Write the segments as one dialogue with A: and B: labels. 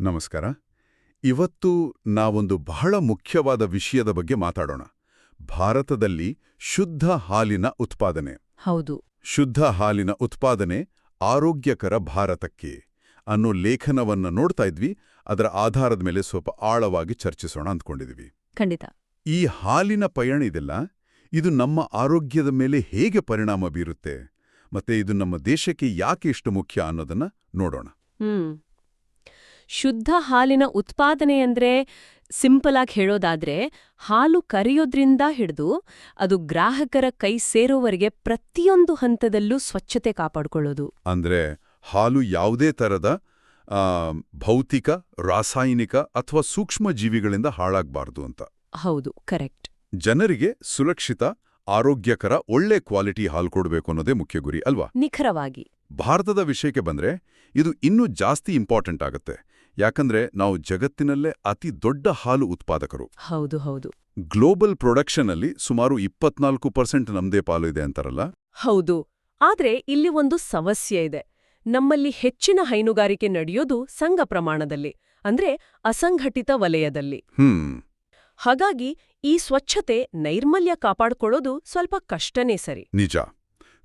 A: ನಮಸ್ಕಾರ. ಇವತ್ತು ನಾವೊಂದು ಬಹಳ ಮುಖ್ಯವಾದ ವಿಷಯದ ಬಗ್ಗೆ ಮಾತಾಡೋಣ. ಭಾರತದಲ್ಲಿ ಶುದ್ಧ ಹಾಲಿನ ಉತ್ಪಾದನೆ.
B: ಹೌದು.
A: ಶುದ್ಧ ಹಾಲಿನ ಉತ್ಪಾದನೆ ಆರೋಗ್ಯಕರ ಭಾರತಕ್ಕೆ ಅನ್ನೋ ಲೇಖನವನ್ನ ನೋಡ್ತಾ ಇದ್ವಿ. ಅದರ ಆಧಾರದ ಮೇಲೆ ಸ್ವಲ್ಪ ಆಳವಾಗಿ ಚರ್ಚಿಸೋಣ ಅಂದ್ಕೊಂಡಿದ್ವಿ.
B: ಖಂಡಿತ.
A: ಈ ಹಾಲಿನ ಪಯಣ ಇದೆಲ್ಲ ಇದು ನಮ್ಮ ಆರೋಗ್ಯದ ಮೇಲೆ ಹೇಗೆ ಪರಿಣಾಮ ಬೀರುತ್ತೆ ಮತ್ತೆ ಇದು ನಮ್ಮ ದೇಶಕ್ಕೆ ಯಾಕೆ ಇಷ್ಟು ಮುಖ್ಯ ಅನ್ನೋದನ್ನ ನೋಡೋಣ.
B: ಶುದ್ಧ ಹಾಲಿನ ಉತ್ಪಾದನೆ ಅಂದ್ರೆ ಸಿಂಪಲ್ ಆಗಿ ಹೇಳೋದಾದ್ರೆ ಹಾಲು ಕರೆಯೋದ್ರಿಂದ ಹಿಡಿದು ಅದು ಗ್ರಾಹಕರ ಕೈ ಸೇರೋವರೆಗೆ ಪ್ರತಿಯೊಂದು ಹಂತದಲ್ಲೂ ಸ್ವಚ್ಛತೆ ಕಾಪಾಡಿಕೊಳ್ಳೋದು.
A: ಅಂದ್ರೆ ಹಾಲು ಯಾವುದೇ ತರದ ಭೌತಿಕ ರಾಸಾಯನಿಕ ಅಥವಾ ಸೂಕ್ಷ್ಮ ಜೀವಿಗಳಿಂದ ಹಾಳಾಗಬಾರ್ದು ಅಂತ.
B: ಹೌದು ಕರೆಕ್ಟ್.
A: ಜನರಿಗೆ ಸುರಕ್ಷಿತ ಆರೋಗ್ಯಕರ ಒಳ್ಳೆ ಕ್ವಾಲಿಟಿ ಹಾಲು ಕೊಡಬೇಕು ಅನ್ನೋದೇ ಮುಖ್ಯ ಗುರಿ ಅಲ್ವಾ?
B: ನಿಖರವಾಗಿ.
A: ಭಾರತದ ವಿಷಯಕ್ಕೆ ಬಂದ್ರೆ ಇದು ಇನ್ನೂ ಜಾಸ್ತಿ ಇಂಪಾರ್ಟೆಂಟ್ ಆಗುತ್ತೆ. ಯಾಕಂದ್ರೆ ನಾವು ಜಗತ್ತಿನಲ್ಲೇ ಅತಿ ದೊಡ್ಡ ಹಾಲು ಉತ್ಪಾದಕರು.
B: ಹೌದು ಹೌದು.
A: ಗ್ಲೋಬಲ್ ಪ್ರೊಡಕ್ಷನ್ ಅಲ್ಲಿ ಸುಮಾರು ಇಪ್ಪತ್ನಾಲ್ಕು ಪರ್ಸೆಂಟ್ ನಮ್ದೇ ಪಾಲು ಇದೆ ಅಂತಾರಲ್ಲ?
B: ಹೌದು. ಆದ್ರೆ ಇಲ್ಲಿ ಒಂದು ಸಮಸ್ಯೆ ಇದೆ. ನಮ್ಮಲ್ಲಿ ಹೆಚ್ಚಿನ ಹೈನುಗಾರಿಕೆ ನಡೆಯೋದು ಸಂಘ ಪ್ರಮಾಣದಲ್ಲಿ ಅಂದ್ರೆ ಅಸಂಘಟಿತ ವಲಯದಲ್ಲಿ.
A: ಹ್ಮ್.
B: ಹಾಗಾಗಿ ಈ ಸ್ವಚ್ಛತೆ ನೈರ್ಮಲ್ಯ ಕಾಪಾಡ್ಕೊಳ್ಳೋದು ಸ್ವಲ್ಪ ಕಷ್ಟನೇ ಸರಿ.
A: ನಿಜ.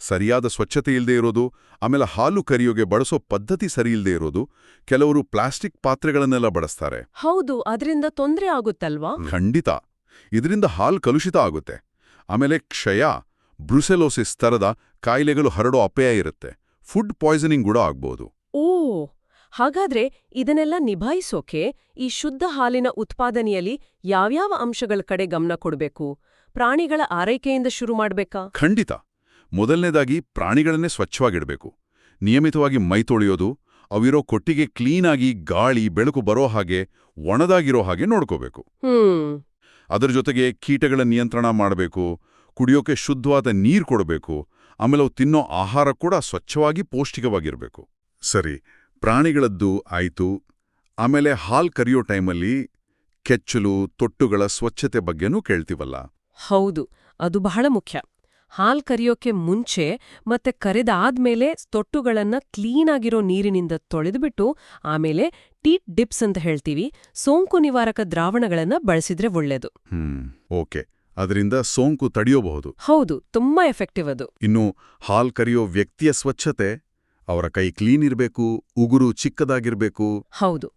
A: ಸರಿಯಾದ ಸ್ವಚ್ಛತೆ ಇಲ್ಲದೆ ಇರೋದು ಆಮೇಲೆ ಹಾಲು ಕರಿಯೋಗೆ ಬಳಸೋ ಪದ್ಧತಿ ಸರಿ ಇಲ್ಲದೆ ಇರೋದು ಕೆಲವರು ಪ್ಲಾಸ್ಟಿಕ್ ಪಾತ್ರೆಗಳನ್ನೆಲ್ಲ ಬಳಸ್ತಾರೆ.
B: ಹೌದು ಅದರಿಂದ ತೊಂದ್ರೆ ಆಗುತ್ತಲ್ವಾ?
A: ಖಂಡಿತ. ಇದರಿಂದ ಹಾಲು ಕಲುಷಿತ ಆಗುತ್ತೆ. ಆಮೇಲೆ ಕ್ಷಯ ಬ್ರುಸೆಲೋಸಿಸ್ ತರದ ಕಾಯಿಲೆಗಳು ಹರಡೋ ಅಪಾಯ ಇರುತ್ತೆ. ಫುಡ್ ಪಾಯ್ಸನಿಂಗ್ ಕೂಡ ಆಗ್ಬೋದು.
B: ಓ ಹಾಗಾದ್ರೆ ಇದನ್ನೆಲ್ಲ ನಿಭಾಯಿಸೋಕೆ ಈ ಶುದ್ಧ ಹಾಲಿನ ಉತ್ಪಾದನೆಯಲ್ಲಿ ಯಾವ್ಯಾವ ಅಂಶಗಳ ಕಡೆ ಗಮನ ಕೊಡಬೇಕು? ಪ್ರಾಣಿಗಳ ಆರೈಕೆಯಿಂದ ಶುರು ಮಾಡಬೇಕಾ?
A: ಖಂಡಿತ. ಮೊದಲನೇದಾಗಿ ಪ್ರಾಣಿಗಳನ್ನೇ ಸ್ವಚ್ಛವಾಗಿಡಬೇಕು. ನಿಯಮಿತವಾಗಿ ಮೈ ತೊಳೆಯೋದು ಅವಿರೋ ಕೊಟ್ಟಿಗೆ ಕ್ಲೀನಾಗಿ ಗಾಳಿ ಬೆಳಕು ಬರೋ ಹಾಗೆ ಒಣದಾಗಿರೋ ಹಾಗೆ ನೋಡ್ಕೋಬೇಕು. ಅದರ ಜೊತೆಗೆ ಕೀಟಗಳ ನಿಯಂತ್ರಣ ಮಾಡಬೇಕು ಕುಡಿಯೋಕೆ ಶುದ್ಧವಾದ ನೀರು ಕೊಡಬೇಕು ಆಮೇಲೆ ಅವು ತಿನ್ನೋ ಆಹಾರ ಕೂಡ ಸ್ವಚ್ಛವಾಗಿ ಪೌಷ್ಟಿಕವಾಗಿರಬೇಕು. ಸರಿ ಪ್ರಾಣಿಗಳದ್ದು ಆಯಿತು. ಆಮೇಲೆ ಹಾಲ್ ಕರಿಯೋ ಟೈಮಲ್ಲಿ ಕೆಚ್ಚಲು ತೊಟ್ಟುಗಳ ಸ್ವಚ್ಛತೆ ಬಗ್ಗೆನೂ ಕೇಳ್ತೀವಲ್ಲ?
B: ಹೌದು ಅದು ಬಹಳ ಮುಖ್ಯ. ಹಾಲ್ ಕರಿಯೋಕೆ ಮುಂಚೆ ಮತ್ತೆ ಕರೆದಾದ್ಮೇಲೆ ತೊಟ್ಟುಗಳನ್ನ ಕ್ಲೀನಾಗಿರೋ ನೀರಿನಿಂದ ತೊಳೆದುಬಿಟ್ಟು ಆಮೇಲೆ ಟೀಟ್ ಡಿಪ್ಸ್ ಅಂತ ಹೇಳ್ತೀವಿ. ಸೋಂಕು ನಿವಾರಕ ದ್ರಾವಣಗಳನ್ನ ಬಳಸಿದ್ರೆ ಒಳ್ಳೇದು.
A: ಹ್ಮ್ ಓಕೆ. ಅದರಿಂದ ಸೋಂಕು ತಡೆಯಬಹುದು.
B: ಹೌದು ತುಂಬಾ ಎಫೆಕ್ಟಿವ್ ಅದು.
A: ಇನ್ನು ಹಾಲ್ ಕರಿಯೋ ವ್ಯಕ್ತಿಯ ಸ್ವಚ್ಛತೆ ಅವರ ಕೈ ಕ್ಲೀನ್ ಇರಬೇಕು ಉಗುರು ಚಿಕ್ಕದಾಗಿರಬೇಕು.
B: ಹೌದು.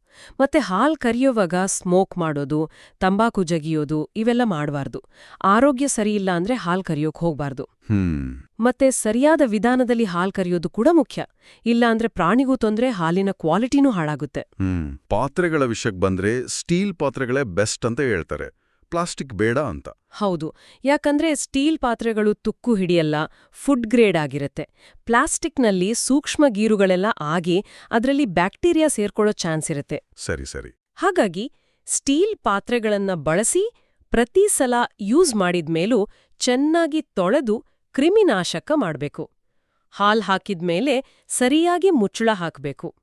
B: ಮತ್ತೆ ಹಾಲ್ ಕರಿಯುವಾಗ ಸ್ಮೋಕ್ ಮಾಡೋದು ತಂಬಾಕು ಜಗಿಯೋದು ಇವೆಲ್ಲ ಮಾಡಬಾರ್ದು. ಆರೋಗ್ಯ ಸರಿಯಿಲ್ಲ ಅಂದ್ರೆ ಹಾಲ್ ಕರಿಯೋಕ್ ಹೋಗ್ಬಾರ್ದು.
A: ಹ್ಮ್.
B: ಮತ್ತೆ ಸರಿಯಾದ ವಿಧಾನದಲ್ಲಿ ಹಾಲ್ ಕರಿಯೋದು ಕೂಡ ಮುಖ್ಯ. ಇಲ್ಲ ಅಂದ್ರೆ ಪ್ರಾಣಿಗೂ ತೊಂದ್ರೆ ಹಾಲಿನ ಕ್ವಾಲಿಟಿನೂ ಹಾಳಾಗುತ್ತೆ.
A: ಪಾತ್ರೆಗಳ ವಿಷಯಕ್ಕೆ ಬಂದ್ರೆ ಸ್ಟೀಲ್ ಪಾತ್ರೆಗಳೇ ಬೆಸ್ಟ್ ಅಂತ ಹೇಳ್ತಾರೆ. ಪ್ಲಾಸ್ಟಿಕ್ ಬೇಡ ಅಂತ.
B: ಹೌದು. ಯಾಕಂದ್ರೆ ಸ್ಟೀಲ್ ಪಾತ್ರೆಗಳು ತುಕ್ಕು ಹಿಡಿಯಲ್ಲ ಫುಡ್ ಗ್ರೇಡ್ ಆಗಿರುತ್ತೆ. ಪ್ಲಾಸ್ಟಿಕ್ನಲ್ಲಿ ಸೂಕ್ಷ್ಮ ಗೀರುಗಳೆಲ್ಲ ಆಗಿ ಅದರಲ್ಲಿ ಬ್ಯಾಕ್ಟೀರಿಯಾ ಸೇರ್ಕೊಳ್ಳೋ ಚಾನ್ಸ್ ಇರುತ್ತೆ.
A: ಸರಿ ಸರಿ.
B: ಹಾಗಾಗಿ ಸ್ಟೀಲ್ ಪಾತ್ರೆಗಳನ್ನ ಬಳಸಿ ಪ್ರತಿ ಸಲ ಯೂಸ್ ಮಾಡಿದ್ಮೇಲೂ ಚೆನ್ನಾಗಿ ತೊಳೆದು ಕ್ರಿಮಿನಾಶಕ ಮಾಡಬೇಕು. ಹಾಲ್ ಹಾಕಿದ್ಮೇಲೆ ಸರಿಯಾಗಿ ಮುಚ್ಚಳ ಹಾಕಬೇಕು.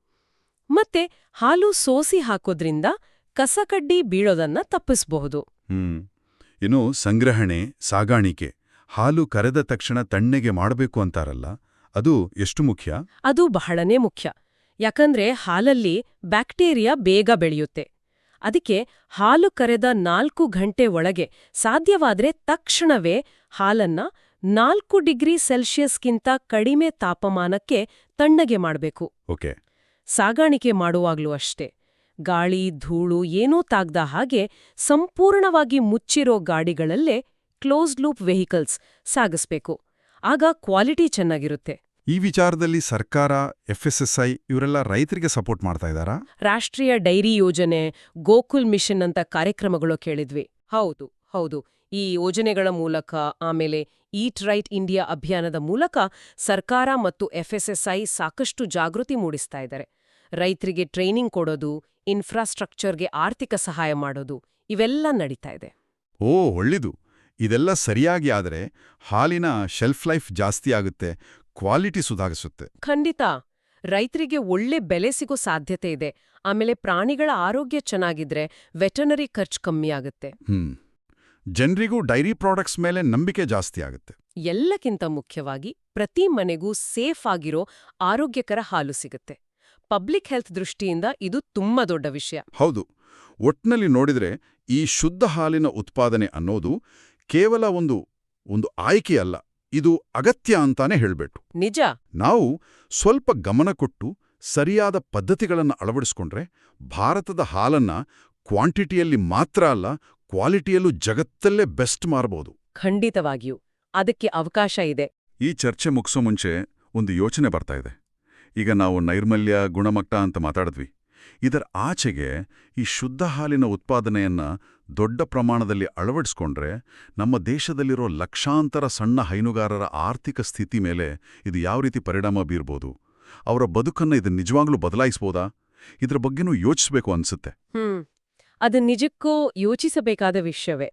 B: ಮತ್ತೆ ಹಾಲು ಸೋಸಿ ಹಾಕೋದ್ರಿಂದ ಕಸಕಡ್ಡಿ ಬೀಳೋದನ್ನ ತಪ್ಪಿಸಬಹುದು.
A: ಹ್ಮ್. ಇನ್ನು ಸಂಗ್ರಹಣೆ ಸಾಗಾಣಿಕೆ ಹಾಲು ಕರೆದ ತಕ್ಷಣ ತಣ್ಣಗೆ ಮಾಡಬೇಕು ಅಂತಾರಲ್ಲ ಅದು ಎಷ್ಟು ಮುಖ್ಯ?
B: ಅದು ಬಹಳನೇ ಮುಖ್ಯ. ಯಾಕಂದ್ರೆ ಹಾಲಲ್ಲಿ ಬ್ಯಾಕ್ಟೀರಿಯಾ ಬೇಗ ಬೆಳೆಯುತ್ತೆ. ಅದಕ್ಕೆ ಹಾಲು ಕರೆದ ನಾಲ್ಕು ಗಂಟೆ ಒಳಗೆ ಸಾಧ್ಯವಾದ್ರೆ ತಕ್ಷಣವೇ ಹಾಲನ್ನ ನಾಲ್ಕು ಡಿಗ್ರಿ ಸೆಲ್ಸಿಯಸ್ಗಿಂತ ಕಡಿಮೆ ತಾಪಮಾನಕ್ಕೆ ತಣ್ಣಗೆ ಮಾಡಬೇಕು.
A: ಓಕೆ.
B: ಸಾಗಾಣಿಕೆ ಮಾಡುವಾಗ್ಲೂ ಅಷ್ಟೇ. ಗಾಳಿ ಧೂಳು ಏನೂ ತಾಗ್ದ ಹಾಗೆ ಸಂಪೂರ್ಣವಾಗಿ ಮುಚ್ಚಿರೋ ಗಾಡಿಗಳಲ್ಲೇ ಕ್ಲೋಸ್ಡ್ ಲೂಪ್ ವೆಹಿಕಲ್ಸ್ ಸಾಗಿಸ್ಬೇಕು. ಆಗ ಕ್ವಾಲಿಟಿ ಚೆನ್ನಾಗಿರುತ್ತೆ.
C: ಈ ವಿಚಾರದಲ್ಲಿ ಸರ್ಕಾರ ಎಫ್ಎಸ್ಎಸ್ಐ ಇವರೆಲ್ಲ ರೈತರಿಗೆ ಸಪೋರ್ಟ್ ಮಾಡ್ತಾ ಇದ್ದಾರಾ?
B: ರಾಷ್ಟ್ರೀಯ ಡೈರಿ ಯೋಜನೆ ಗೋಕುಲ್ ಮಿಷನ್ ಅಂತ ಕಾರ್ಯಕ್ರಮಗಳು ಕೇಳಿದ್ವಿ. ಹೌದು ಹೌದು. ಈ ಯೋಜನೆಗಳ ಮೂಲಕ ಆಮೇಲೆ ಈಟ್ ರೈಟ್ ಇಂಡಿಯಾ ಅಭಿಯಾನದ ಮೂಲಕ ಸರ್ಕಾರ ಮತ್ತು ಎಫ್ಎಸ್ಎಸ್ಐ ಸಾಕಷ್ಟು ಜಾಗೃತಿ ಮೂಡಿಸ್ತಾ ಇದ್ದಾರೆ. ರೈತರಿಗೆ ಟ್ರೈನಿಂಗ್ ಕೊಡೋದು ಇನ್ಫ್ರಾಸ್ಟ್ರಕ್ಚರ್ಗೆ ಆರ್ಥಿಕ ಸಹಾಯ ಮಾಡೋದು ಇವೆಲ್ಲ ನಡೀತಾ ಇದೆ.
C: ಓ ಒಳ್ಳೆದು. ಇದೆಲ್ಲ ಸರಿಯಾಗಿ ಆದರೆ ಹಾಲಿನ ಶೆಲ್ಫ್ ಲೈಫ್ ಜಾಸ್ತಿ ಆಗುತ್ತೆ ಕ್ವಾಲಿಟಿ ಸುಧಾರಿಸುತ್ತೆ.
B: ಖಂಡಿತ. ರೈತರಿಗೆ ಒಳ್ಳೆ ಬೆಲೆ ಸಿಗೋ ಸಾಧ್ಯತೆ ಇದೆ. ಆಮೇಲೆ ಪ್ರಾಣಿಗಳ ಆರೋಗ್ಯ ಚೆನ್ನಾಗಿದ್ರೆ ವೆಟನರಿ ಖರ್ಚು ಕಮ್ಮಿ ಆಗುತ್ತೆ.
C: ಹ್ಮ್. ಜನರಿಗೂ ಡೈರಿ ಪ್ರಾಡಕ್ಟ್ಸ್ ಮೇಲೆ ನಂಬಿಕೆ ಜಾಸ್ತಿ ಆಗುತ್ತೆ.
B: ಎಲ್ಲಕ್ಕಿಂತ ಮುಖ್ಯವಾಗಿ ಪ್ರತಿ ಮನೆಗೂ ಸೇಫ್ ಆಗಿರೋ ಆರೋಗ್ಯಕರ ಹಾಲು ಸಿಗುತ್ತೆ. ಪಬ್ಲಿಕ್ ಹೆಲ್ತ್ ದೃಷ್ಟಿಯಿಂದ ಇದು ತುಂಬಾ ದೊಡ್ಡ ವಿಷಯ.
C: ಹೌದು. ಒಟ್ನಲ್ಲಿ ನೋಡಿದ್ರೆ ಈ ಶುದ್ಧ ಹಾಲಿನ ಉತ್ಪಾದನೆ ಅನ್ನೋದು ಕೇವಲ ಒಂದು ಒಂದು ಆಯ್ಕೆಯಲ್ಲ ಇದು ಅಗತ್ಯ ಅಂತಾನೆ ಹೇಳ್ಬೇಕು.
B: ನಿಜ.
C: ನಾವು ಸ್ವಲ್ಪ ಗಮನ ಕೊಟ್ಟು ಸರಿಯಾದ ಪದ್ಧತಿಗಳನ್ನು ಅಳವಡಿಸ್ಕೊಂಡ್ರೆ ಭಾರತದ ಹಾಲನ್ನ ಕ್ವಾಂಟಿಟಿಯಲ್ಲಿ ಮಾತ್ರ ಅಲ್ಲ ಕ್ವಾಲಿಟಿಯಲ್ಲೂ ಜಗತ್ತಲ್ಲೇ ಬೆಸ್ಟ್ ಮಾರಬಹುದು
B: ಖಂಡಿತವಾಗಿಯೂ. ಅದಕ್ಕೆ ಅವಕಾಶ ಇದೆ.
A: ಈ ಚರ್ಚೆ ಮುಗಿಸೋ ಮುಂಚೆ ಒಂದು ಯೋಚನೆ ಬರ್ತಾ ಇದೆ. ಈಗ ನಾವು ನೈರ್ಮಲ್ಯ, ಗುಣಮಟ್ಟ ಅಂತ ಮಾತಾಡಿದ್ವಿ. ಇದರ ಆಚೆಗೆ ಈ ಶುದ್ಧ ಹಾಲಿನ ಉತ್ಪಾದನೆಯನ್ನ ದೊಡ್ಡ ಪ್ರಮಾಣದಲ್ಲಿ ಅಳವಡಿಸ್ಕೊಂಡ್ರೆ ನಮ್ಮ ದೇಶದಲ್ಲಿರೋ ಲಕ್ಷಾಂತರ ಸಣ್ಣ ಹೈನುಗಾರರ ಆರ್ಥಿಕ ಸ್ಥಿತಿ ಮೇಲೆ ಇದು ಯಾವ ರೀತಿ ಪರಿಣಾಮ ಬೀರ್ಬೋದು? ಅವರ ಬದುಕನ್ನ ಇದು ನಿಜವಾಗ್ಲೂ ಬದಲಾಯಿಸ್ಬೋದಾ? ಇದರ ಬಗ್ಗೆನೂ ಯೋಚಿಸಬೇಕು ಅನ್ಸುತ್ತೆ.
B: ಅದು ನಿಜಕ್ಕೂ ಯೋಚಿಸಬೇಕಾದ ವಿಷಯವೇ.